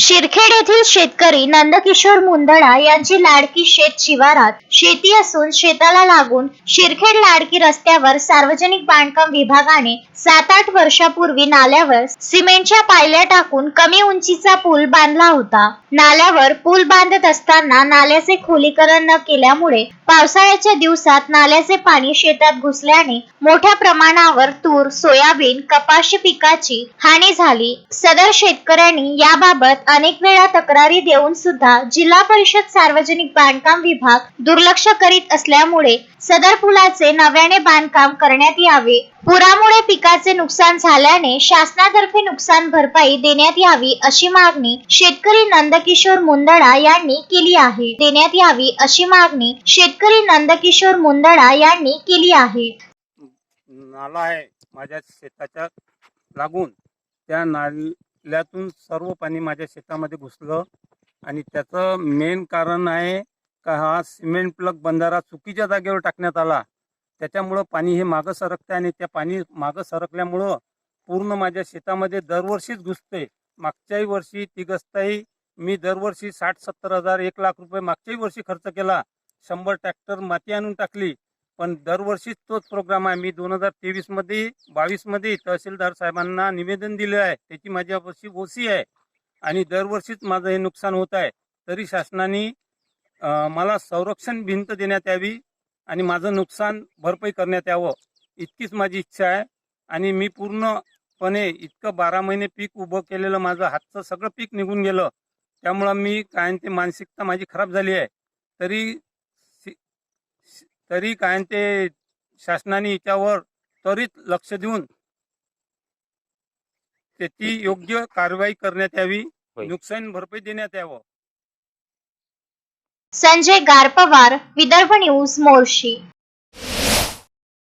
शिरखेड येथील शेतकरी नंदकिशोर मुंदडा यांची लाडकी शेत शिवारात शेती असून शेताला लागून शिरखेड लाडकी रस्त्यावर सार्वजनिक बांधकाम विभागाने सात आठ वर्षापूर्वी नाल्यावर सिमेंटच्या पायल्या टाकून कमी उंचीचा पूल बांधला होता. नाल्यावर पूल बांधत असताना नाल्याचे खोलीकरण न केल्यामुळे पावसाळ्याच्या दिवसात नाल्याचे पाणी शेतात घुसल्याने मोठ्या प्रमाणावर तूर सोयाबीन कपाशी पिकाची हानी झाली. सदर शेतकऱ्यांनी याबाबत अनेक वेळा तक्रारी देऊन सुद्धा जिल्हा परिषद सार्वजनिक बांधकाम विभाग दुर्लक्ष करीत असल्यामुळे सदर पुलाचे नव्याने बांधकाम करण्यात यावे. पुरामुळे पिकाचे नुकसान झाल्याने शासनातर्फे नुकसान भरपाई देण्यात यावी अशी मागणी शेतकरी नंदकिशोर मुंदडा यांनी केली आहे. देण्यात यावी अशी मागणी शेतकरी नंदकिशोर मुंदडा यांनी केली आहे. नाला आहे. माझ्या शेताच्या लागून त्या ल्यातून सर्व पाणी माझ्या शेतामध्ये घुसलं. आणि त्याचं मेन कारण आहे का हा सिमेंट प्लग बंधारा चुकीच्या जागेवर टाकण्यात आला. त्याच्यामुळं पाणी हे मागं सरकते आणि त्या पाणी मागं सरकल्यामुळं पूर्ण माझ्या शेतामध्ये दरवर्षीच घुसते मागच्याही वर्षी तिघस्ताही मी दरवर्षी साठ सत्तर हजार एक लाख रुपये मागच्याही वर्षी खर्च केला. शंभर ट्रॅक्टर माती आणून टाकली. पण दरवर्षीच तोच प्रोग्राम आहे. मी दोन हजार तेवीसमध्ये बावीसमध्ये तहसीलदार साहेबांना निवेदन दिले आहे. त्याची माझ्यापाशी ओसी आहे. आणि दरवर्षीच माझं हे नुकसान होत आहे. तरी शासनाने मला संरक्षण भिंत देण्यात यावी आणि माझं नुकसान भरपाई करण्यात यावं. इतकीच माझी इच्छा आहे. आणि मी पूर्णपणे इतकं बारा महिने पीक उभं केलेलं माझं हातचं सगळं पीक निघून गेलं. त्यामुळं मी काय ते मानसिकता माझी खराब झाली आहे. तरी तरी काय ते शासनाने याच्यावर त्वरित लक्ष देऊन त्याची योग्य कारवाई करण्यात यावी. नुकसान भरपाई देण्यात यावं संजय गारपवार विदर्भ न्यूज मोर्शी